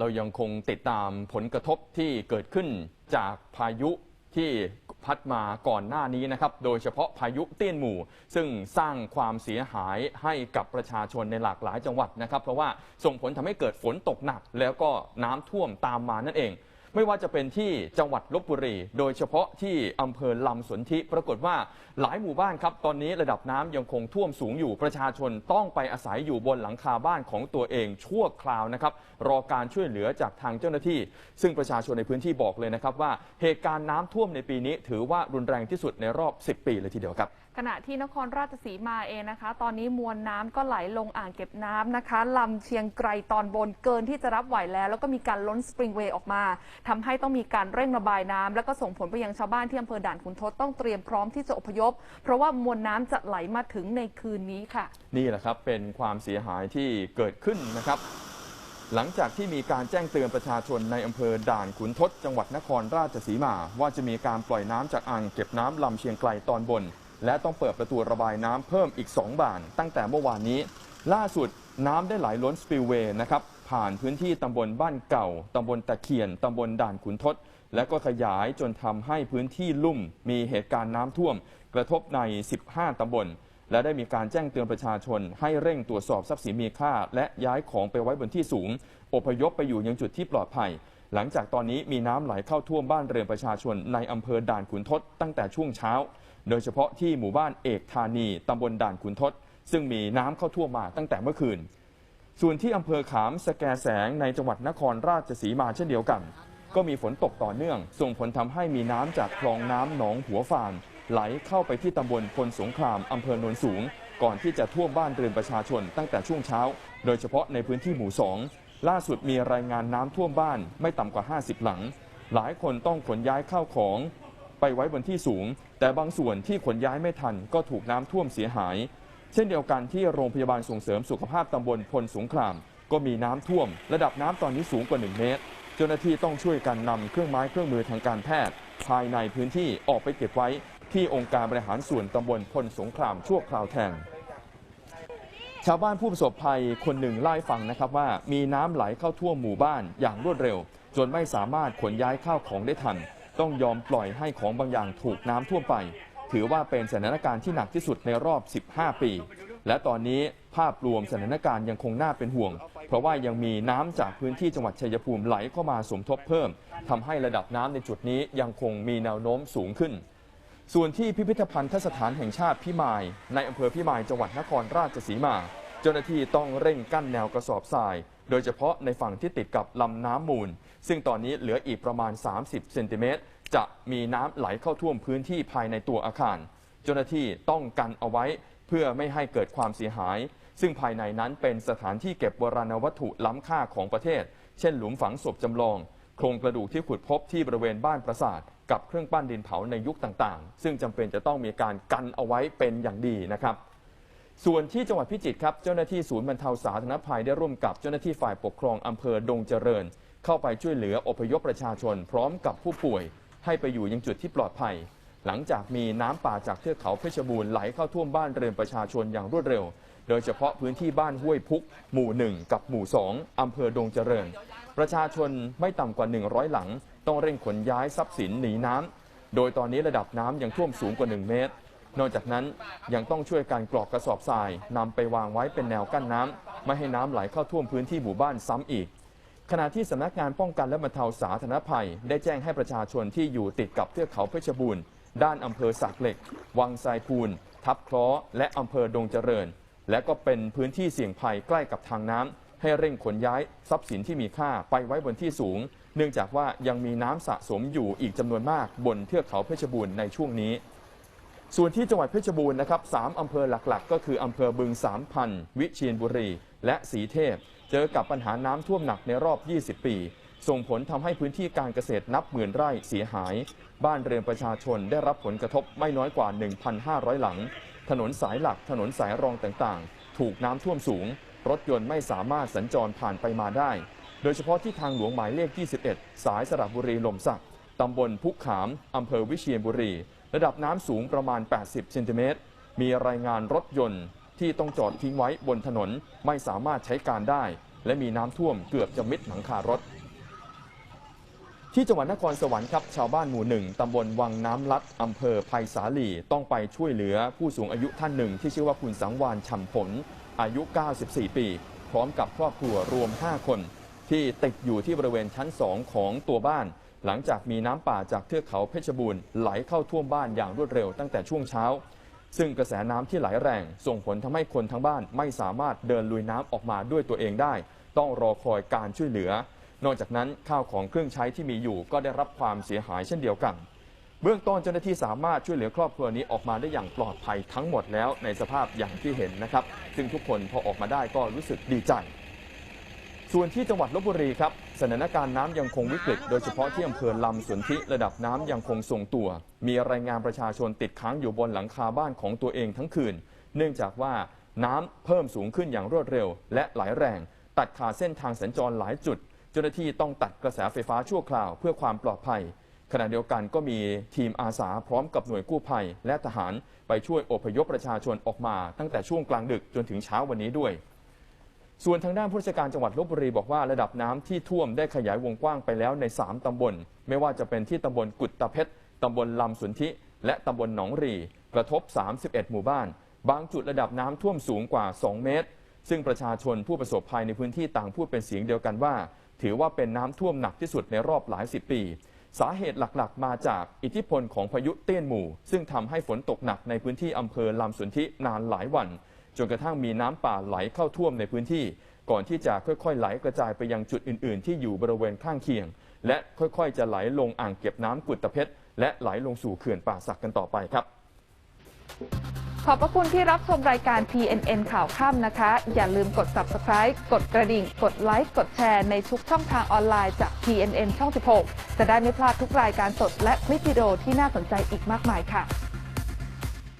เรายังคงติดตามผลกระทบที่เกิดขึ้นจากพายุที่พัดมาก่อนหน้านี้นะครับ โดยเฉพาะพายุเตี้ยนหมู่ ซึ่งสร้างความเสียหายให้กับประชาชนในหลากหลายจังหวัดนะครับ เพราะว่าส่งผลทำให้เกิดฝนตกหนัก แล้วก็น้ำท่วมตามมานั่นเอง ไม่ว่าจะเป็นที่จังหวัดลบบุรี โดยเฉพาะที่อำเภอลำสนธิปรากฏว่าหลายหมู่บ้านครับ ตอนนี้ระดับน้ำยังคงท่วมสูงอยู่ประชาชนต้องไปอาศัยอยู่บนหลังคาบ้านของตัวเองชั่วคราวนะครับ รอการช่วยเหลือจากทางเจ้าหน้าที่ ซึ่งประชาชนในพื้นที่บอกเลยนะครับว่าเหตุการณ์น้ำท่วมในปีนี้ ถือว่ารุนแรงที่สุดในรอบ 10 ปีเลยทีเดียวครับขณะที่นครราชสีมาเองนะคะ ตอนนี้มวลน้ำก็ไหลลงอ่างเก็บน้ำนะคะลำเชียงไกรตอนบนเกินที่จะรับไหวแล้ว แล้วก็มีการล้นสปริงเวย์ออกมาทำให้ต้องมีการเร่งระบายน้ำแล้วก็ส่งผลไปยังชาวบ้านที่อำเภอด่านขุนทดต้องเตรียมพร้อมที่จะอพยพ เพราะว่ามวลน้ำจะไหลมาถึงในคืนนี้ค่ะ นี่แหละครับเป็นความเสียหายที่เกิดขึ้นนะครับ หลังจากที่มีการแจ้งเตือนประชาชนในอำเภอด่านขุนทดจังหวัดนครราชสีมา ว่าจะมีการปล่อยน้ำจากอ่างเก็บน้ำลำเชียงไกลตอนบน และต้องเปิดประตูระบายน้ำเพิ่มอีก 2 บาน ตั้งแต่เมื่อวานนี้ ล่าสุดน้ำได้ไหลล้นสปิลเวย์นะครับผ่านพื้นที่ตำบลบ้านเก่าตำบลตะเคียนตำบลด่านขุนทดและก็ขยายจนทำให้พื้นที่ลุ่ม มีเหตุการณ์น้ำท่วม กระทบใน 15ตำบล และได้มีการแจ้งเตือนประชาชน ให้เร่งตรวจสอบทรัพย์สินมีค่า และย้ายของไปไว้บนที่สูง อพยพไปอยู่ยังจุดที่ปลอดภัย หลังจากตอนนี้มีน้ำไหลเข้าท่วมบ้านเรือนประชาชนในอำเภอด่านขุนทดตั้งแต่ช่วงเช้า โดยเฉพาะที่หมู่บ้านเอกธานีตำบลด่านขุนทด ซึ่งมีน้ำเข้าท่วมมาตั้งแต่เมื่อคืน ส่วนที่อำเภอขามสแกแสงในจังหวัดนครราชสีมาเช่นเดียวกัน ก็มีฝนตกต่อเนื่อง ส่งผลทำให้มีน้ำจากคลองน้ำหนองหัวฟานไหลเข้าไปที่ตำบลพลสงครามอำเภอโนนสูง ก่อนที่จะท่วมบ้านเรือนประชาชนตั้งแต่ช่วงเช้า โดยเฉพาะในพื้นที่หมู่สอง ล่าสุดมีรายงานน้ำท่วมบ้านไม่ต่ำกว่า 50 หลัง หลายคนต้องขนย้ายข้าวของไปไว้บนที่สูง แต่บางส่วนที่ขนย้ายไม่ทันก็ถูกน้ำท่วมเสียหาย เช่นเดียวกันที่โรงพยาบาลส่งเสริมสุขภาพตำบลพลสงคราม ก็มีน้ำท่วม ระดับน้ำตอนนี้สูงกว่า 1 เมตร เจ้าหน้าที่ต้องช่วยกันนำเครื่องไม้เครื่องมือทางการแพทย์ ภายในพื้นที่ออกไปเก็บไว้ที่องค์การบริหารส่วนตำบลพลสงครามชั่วคราวแทน ชาวบ้านผู้ประสบภัยคนหนึ่งเล่าให้ฟังนะครับว่ามีน้ำไหลเข้าท่วมหมู่บ้านอย่างรวดเร็ว จนไม่สามารถขนย้ายข้าวของได้ทัน ต้องยอมปล่อยให้ของบางอย่างถูกน้ำท่วมไป ถือว่าเป็นสถานการณ์ที่หนักที่สุดในรอบ 15 ปี และตอนนี้ภาพรวมสถานการณ์ยังคงน่าเป็นห่วง เพราะว่ายังมีน้ำจากพื้นที่จังหวัดชัยภูมิไหลเข้ามาสมทบเพิ่มทำให้ระดับน้ำในจุดนี้ยังคงมีแนวโน้มสูงขึ้น ส่วนที่พิพิธภัณฑสถานแห่งชาติพิมาย ในอำเภอพิมายจังหวัดนครราชสีมา เจ้าหน้าที่ต้องเร่งกั้นแนวกระสอบทราย โดยเฉพาะในฝั่งที่ติดกับลำน้ำมูล ซึ่งตอนนี้เหลืออีกประมาณ 30 เซนติเมตร จะมีน้ำไหลเข้าท่วมพื้นที่ภายในตัวอาคาร เจ้าหน้าที่ต้องกันเอาไว้เพื่อไม่ให้เกิดความเสียหาย ซึ่งภายในนั้นเป็นสถานที่เก็บโบราณวัตถุล้ำค่าของประเทศ เช่น หลุมฝังศพจำลอง โครงกระดูกที่ขุดพบที่บริเวณบ้านปราสาทกับเครื่องปั้นดินเผาในยุคต่างๆ ซึ่งจำเป็นจะต้องมีการกันเอาไว้เป็นอย่างดีนะครับ ส่วนที่จังหวัดพิจิตรครับ เจ้าหน้าที่ศูนย์บรรเทาสาธารณภัยได้ร่วมกับเจ้าหน้าที่ฝ่ายปกครองอำเภอดงเจริญ เข้าไปช่วยเหลืออพยพประชาชน พร้อมกับผู้ป่วย ให้ไปอยู่ยังจุดที่ปลอดภัย หลังจากมีน้ำป่าจากเทือกเขาเพชรบูรณ์ไหลเข้าท่วมบ้านเรือนประชาชนอย่างรวดเร็ว โดยเฉพาะพื้นที่บ้านห้วยพุก หมู่ 1 กับหมู่ 2อำเภอดงเจริญ ประชาชนไม่ต่ำกว่า 100 หลัง ต้องเร่งขนย้ายทรัพย์สินหนีน้ำ โดยตอนนี้ระดับน้ำยังท่วมสูงกว่า 1 เมตร นอกจากนั้นยังต้องช่วยการกรอกกระสอบทรายนำไปวางไว้เป็นแนวกั้นน้ำไม่ให้น้ำไหลเข้าท่วมพื้นที่หมู่บ้านซ้ำอีก ขณะที่สำนักงานป้องกันและบรรเทาสาธารณภัย ได้แจ้งให้ประชาชนที่อยู่ติดกับเทือกเขาเพชรบูรณ์ด้านอำเภอสักเหล็ก วังไซพูน ทับคล้อ และอำเภอดงเจริญ และก็เป็นพื้นที่เสี่ยงภัยใกล้กับทางน้ำ ให้เร่งขนย้ายทรัพย์สินที่มีค่าไปไว้บนที่สูง เนื่องจากว่ายังมีน้ำสะสมอยู่อีกจำนวนมากบนเทือกเขาเพชรบูรณ์ในช่วงนี้ ส่วนที่จังหวัดเพชรบูรณ์นะครับสามอำเภอหลักๆ ก็คืออำเภอบึงสามพันวิเชียรบุรี และสีเทพ เจอกับปัญหาน้ำท่วมหนักในรอบ 20 ปี ส่งผลทำให้พื้นที่การเกษตรนับหมื่นไร่เสียหาย บ้านเรือนประชาชนได้รับผลกระทบไม่น้อยกว่า 1,500 หลัง ถนนสายหลักถนนสายรองต่างๆ ถูกน้ำท่วมสูง รถยนต์ไม่สามารถสัญจรผ่านไปมาได้ โดยเฉพาะที่ทางหลวงหมายเลข 21 สายสระบุรีลมสักตำบลพุกขาม อำเภอวิเชียรบุรี ระดับน้ำสูงประมาณ 80เซนติเมตร มีรายงานรถยนต์ที่ต้องจอดทิ้งไว้บนถนนไม่สามารถใช้การได้ และมีน้ำท่วมเกือบจะมิดหลังคารถ ที่จังหวัดนครสวรรค์ครับชาวบ้านหมู่หนึ่งตำบลวังน้ำลัดอำเภอไผ่สาลีต้องไปช่วยเหลือผู้สูงอายุท่านหนึ่ง ที่ชื่อว่าคุณสังวานฉ่ำผล อายุ 94 ปี พร้อมกับครอบครัวรวม 5 คน ที่ติดอยู่ที่บริเวณชั้น 2 ของตัวบ้าน หลังจากมีน้ำป่าจากเทือกเขาเพชรบูรณ์ไหลเข้าท่วมบ้านอย่างรวดเร็วตั้งแต่ช่วงเช้า ซึ่งกระแสน้ำที่ไหลแรงส่งผลทำให้คนทั้งบ้านไม่สามารถเดินลุยน้ำออกมาด้วยตัวเองได้ ต้องรอคอยการช่วยเหลือ นอกจากนั้นข้าวของเครื่องใช้ที่มีอยู่ก็ได้รับความเสียหายเช่นเดียวกัน เบื้องต้นเจ้าหน้าที่สามารถช่วยเหลือครอบครัวนี้ออกมาได้อย่างปลอดภัยทั้งหมดแล้วในสภาพอย่างที่เห็นนะครับ ซึ่งทุกคนพอออกมาได้ก็รู้สึกดีใจ ส่วนที่จังหวัดลบบุรีครับสถานการณ์น้ำยังคงวิกฤต โดยเฉพาะที่อำเภอลำสนธิระดับน้ำยังคงทรงตัว มีรายงานประชาชนติดค้างอยู่บนหลังคาบ้านของตัวเองทั้งคืน เนื่องจากว่าน้ำเพิ่มสูงขึ้นอย่างรวดเร็ว และไหลแรง ตัดขาดเส้นทางสัญจรหลายจุด เจ้าหน้าที่ต้องตัดกระแสไฟฟ้าชั่วคราวเพื่อความปลอดภัย ขณะเดียวกันก็มีทีมอาสาพร้อมกับหน่วยกู้ภัย และทหารไปช่วยอพยพประชาชนออกมา ตั้งแต่ช่วงกลางดึกจนถึงเช้าวันนี้ด้วย ส่วนทางด้านผู้ราชการจังหวัดลบบุรีบอกว่าระดับน้ำที่ท่วมได้ขยายวงกว้างไปแล้วใน 3ตำบล ไม่ว่าจะเป็นที่ตำบลกุดตะเพชรตำบลลำสุนทิ และตำบลหนองรี กระทบ 31 หมู่บ้าน บางจุดระดับน้ำท่วมสูงกว่า 2 เมตร ซึ่งประชาชนผู้ประสบภัยในพื้นที่ต่างพูดเป็นเสียงเดียวกันว่า ถือว่าเป็นน้ำท่วมหนักที่สุดในรอบหลายสิบปี สาเหตุหลักๆ มาจากอิทธิพลของพายุเตี้ยนหมู่ ซึ่งทำให้ฝนตกหนักในพื้นที่อำเภอลำสุนทินานหลายวัน จนกระทั่งมีน้ำป่าไหลเข้าท่วมในพื้นที่ ก่อนที่จะค่อยๆ ไหลกระจายไปยังจุดอื่น ๆ ที่อยู่บริเวณข้างเคียง และค่อยๆ จะไหลลงอ่างเก็บน้ำกุดตะเพชรและไหลลงสู่เขื่อนป่าสักกันต่อไปครับ ขอบพระคุณที่รับชมรายการ PNN ข่าวค่ำนะคะ อย่าลืมกด subscribe กดกระดิ่ง กดไลค์ กดแชร์ในทุกช่องทางออนไลน์จาก PNN ช่อง 16 จะได้ไม่พลาดทุกรายการสดและคลิปวิดีโอที่น่าสนใจอีกมากมายค่ะ